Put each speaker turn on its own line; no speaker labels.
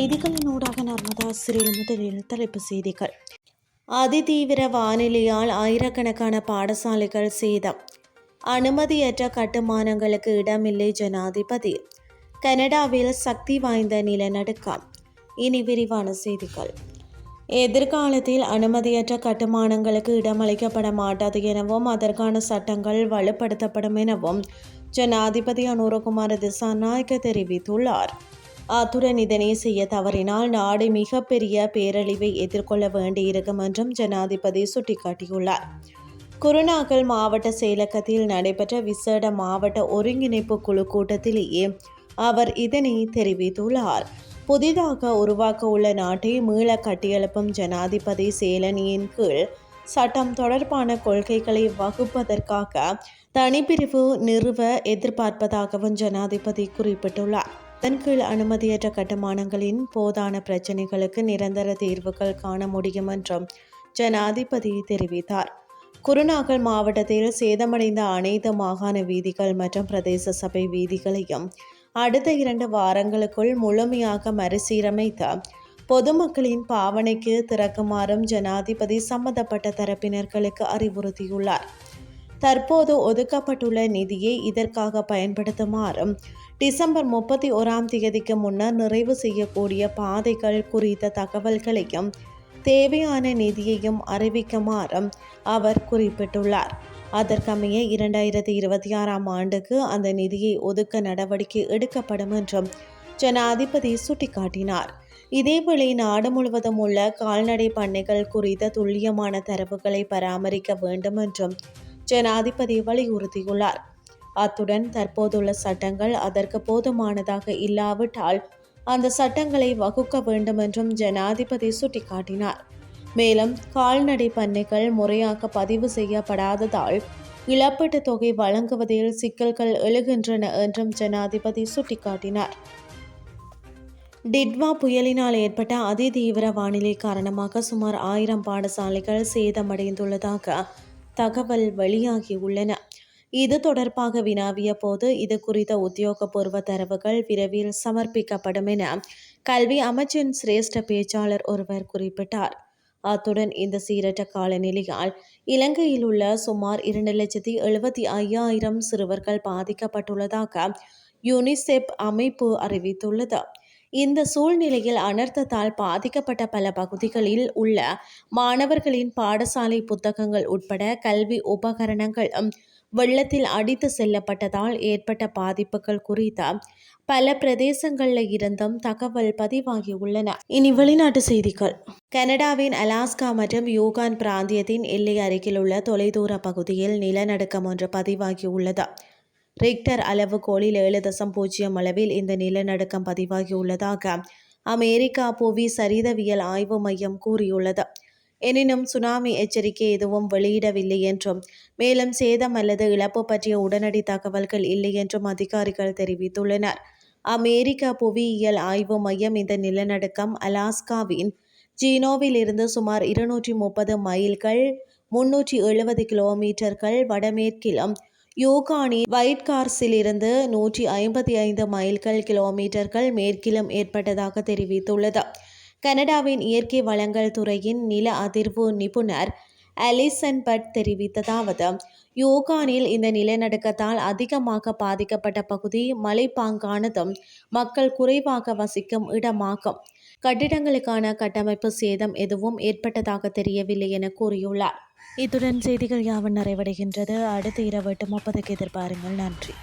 செய்திகளின் ஊடாக நர்மதா சிறில் முதலில் தலைப்பு செய்திகள். அதிதீவிர வானிலையால் ஆயிரக்கணக்கான பாடசாலைகள் சேதம். அனுமதியற்ற கட்டுமானங்களுக்கு இடமில்லை ஜனாதிபதி. கனடாவில் சக்தி வாய்ந்த நிலநடுக்கம். இனி விரிவான செய்திகள். எதிர்காலத்தில் அனுமதியற்ற கட்டுமானங்களுக்கு இடமளிக்கப்பட மாட்டாது எனவும் அதற்கான சட்டங்கள் வலுப்படுத்தப்படும் எனவும் ஜனாதிபதி அனுரகுமார திசாநாயக்க தெரிவித்துள்ளார். அத்துடன் இதனை செய்ய தவறினால் நாடு மிகப்பெரிய பேரழிவை எதிர்கொள்ள வேண்டியிருக்கும் என்றும் ஜனாதிபதி சுட்டிக்காட்டியுள்ளார். குருநாகல் மாவட்ட செயலகத்தில் நடைபெற்ற விசேட மாவட்ட ஒருங்கிணைப்பு குழு கூட்டத்திலேயே அவர் இதனை தெரிவித்துள்ளார். புதிதாக உருவாக்க உள்ள நாட்டை மீள கட்டியெழுப்பும் ஜனாதிபதி சேலனியின் கீழ் சட்டம் தொடர்பான கொள்கைகளை வகுப்பதற்காக தனிப்பிரிவு நிறுவ எதிர்பார்ப்பதாகவும் ஜனாதிபதி குறிப்பிட்டுள்ளார். அதன் கீழ் அனுமதியற்ற கட்டுமானங்களின் போதான பிரச்சினைகளுக்கு நிரந்தர தீர்வுகள் காண முடியும் என்றும் ஜனாதிபதி தெரிவித்தார். குருநாகல் மாவட்டத்தில் சேதமடைந்த அனைத்து மாகாண வீதிகள் மற்றும் பிரதேச சபை வீதிகளையும் அடுத்த இரண்டு வாரங்களுக்குள் முழுமையாக மறுசீரமைத்த பொதுமக்களின் பாவனைக்கு திறக்குமாறும் ஜனாதிபதி சம்பந்தப்பட்ட தரப்பினர்களுக்கு அறிவுறுத்தியுள்ளார். தற்போது ஒதுக்கப்பட்டுள்ள நிதியை இதற்காக பயன்படுத்துமாறும் டிசம்பர் முப்பத்தி ஓராம் தேதிக்கு முன்னர் நிறைவு செய்யக்கூடிய பாதைகள் குறித்த தகவல்களையும் தேவையான நிதியையும் அறிவிக்குமாறும் அவர் குறிப்பிட்டுள்ளார். அதற்கமைய இரண்டாயிரத்தி இருபத்தி ஆறாம் ஆண்டுக்கு அந்த நிதியை ஒதுக்க நடவடிக்கை எடுக்கப்படும் என்றும் ஜனாதிபதி சுட்டிக்காட்டினார். இதேவேளை நாடு முழுவதும் உள்ள கால்நடை பண்ணைகள் குறித்த துல்லியமான தரவுகளை பராமரிக்க வேண்டும் என்றும் ஜனாதிபதி வலியுறுத்தியுள்ளார். அத்துடன் தற்போதுள்ள சட்டங்கள் அதற்கு போதுமானதாக இல்லாவிட்டால் அந்த சட்டங்களை வகுக்க வேண்டும் என்றும் ஜனாதிபதி சுட்டிக்காட்டினார். மேலும் கால்நடை பண்ணைகள் முறையாக பதிவு செய்யப்படாததால் இழப்பீட்டுத் தொகை வழங்குவதில் சிக்கல்கள் எழுகின்றன என்றும் ஜனாதிபதி சுட்டிக்காட்டினார். டிட்வா புயலினால் ஏற்பட்ட அதிதீவிர வானிலை காரணமாக சுமார் ஆயிரம் பாடசாலைகள் சேதமடைந்துள்ளதாக தகவல் வெளியாகியுள்ளன இது தொடர்பாக வினாவிய போது இது குறித்த உத்தியோகபூர்வ தரவுகள் விரைவில் சமர்ப்பிக்கப்படும் என கல்வி அமைச்சின் சிரேஷ்ட பேச்சாளர் ஒருவர் குறிப்பிட்டார். அத்துடன் இந்த சீரற்ற காலநிலையால் இலங்கையில் உள்ள சுமார் இரண்டு லட்சத்தி எழுபத்தி ஐயாயிரம் சிறுவர்கள் பாதிக்கப்பட்டுள்ளதாக யுனிசெப் அமைப்பு அறிவித்துள்ளது. இந்த சூழ்நிலையில் அனர்த்தத்தால் பாதிக்கப்பட்ட பல பகுதிகளில் உள்ள மாணவர்களின் பாடசாலை புத்தகங்கள் உட்பட கல்வி உபகரணங்கள் வெள்ளத்தில் அடித்து செல்லப்பட்டதால் ஏற்பட்ட பாதிப்புகள் குறித்த பல பிரதேசங்களில் இருந்தும் தகவல் பதிவாகியுள்ளன இனி வெளிநாட்டு செய்திகள். கனடாவின் அலாஸ்கா மற்றும் யூகான் பிராந்தியத்தின் எல்லை அருகில் உள்ள தொலைதூர பகுதியில் நிலநடுக்கம் ஒன்று பதிவாகியுள்ளது ரிக்டர் அளவுகோலில் ஏழு தசம் பூஜ்ஜியம் அளவில் இந்த நிலநடுக்கம் பதிவாகியுள்ளதாக அமெரிக்கா புவி சரிதவியல் ஆய்வு மையம் கூறியுள்ளது. எனினும் சுனாமி எச்சரிக்கை எதுவும் வெளியிடவில்லை என்றும் மேலும் சேதம் அல்லது இழப்பு பற்றிய உடனடி தகவல்கள் இல்லை என்றும் அதிகாரிகள் தெரிவித்துள்ளனர். அமெரிக்க புவியியல் ஆய்வு மையம் இந்த நிலநடுக்கம் அலாஸ்காவின் ஜீனோவில் இருந்து சுமார் இருநூற்றி முப்பது மைல்கள் முன்னூற்றி எழுபது கிலோமீட்டர்கள் வடமேற்கிலும் யூகானி வைட் கார்ஸிலிருந்து நூற்றி ஐம்பத்தி ஐந்து மைல்கள் கிலோமீட்டர்கள் மேற்கிலும் ஏற்பட்டதாக தெரிவித்துள்ளது. கனடாவின் இயற்கை வளங்கள் துறையின் நில அதிர்வு நிபுணர் அலிசன் பட் தெரிவித்ததாவது யூகானில் இந்த நிலநடுக்கத்தால் அதிகமாக பாதிக்கப்பட்ட பகுதி மலைப்பாங்கானதும் மக்கள் குறைவாக வசிக்கும் இடமாகும். கட்டிடங்களுக்கான கட்டமைப்பு சேதம் எதுவும் ஏற்பட்டதாக தெரியவில்லை என கூறியுள்ளார். இத்துடன் செய்திகள் யாவும் நிறைவடைகின்றது. அடுத்த இரவு எட்டு முப்பதுக்கு எதிர்பாருங்கள். நன்றி.